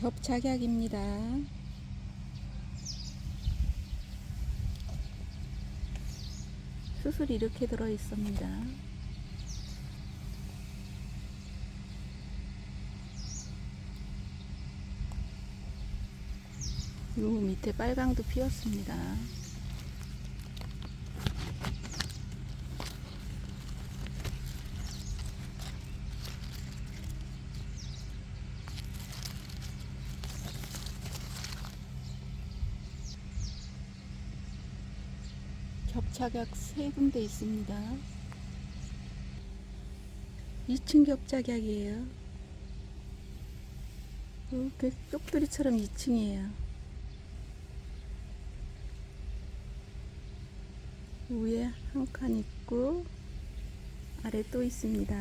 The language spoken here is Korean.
겹착약입니다. 수술이 이렇게 들어 있습니다. 요 밑에 빨강도 피었습니다. 겹착약 세 군데 있습니다. 2층 겹착약이에요. 이렇게 쪽두리처럼 2층이에요. 위에 한 칸 있고 아래 또 있습니다.